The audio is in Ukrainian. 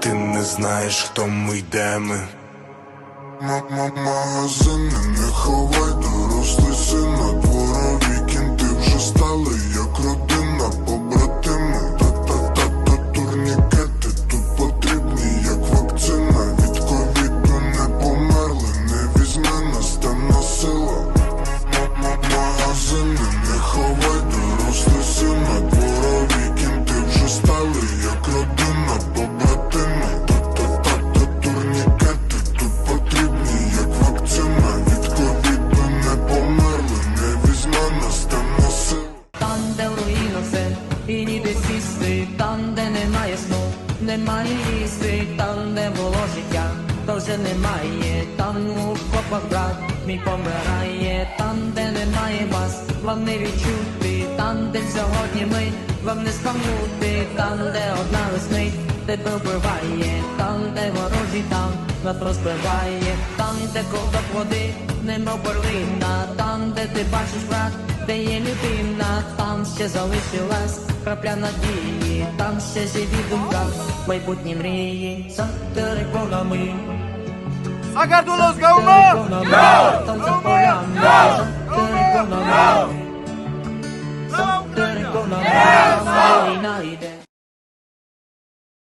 Ти не знаєш, хто ми йде ми. Магазини не ніде там, де немає сну, немає їсти, там, де було життя, то вже немає, там у копах брат мій помирає, там, де немає вас, вам не відчути, там, де сьогодні ми, вам не спам'нути, там, де одна веснить, тебе вбиває, там, де ворожі, там нас розбиває, там, де ковдок води, нема перлина, там, де ти бачиш брат, де є людина, там ще залишилась крапля надії, там ще живі думка, майбутні мрії, за териконами. гардулос гаума! Там за полями, за териконами. За териконами, війна йде.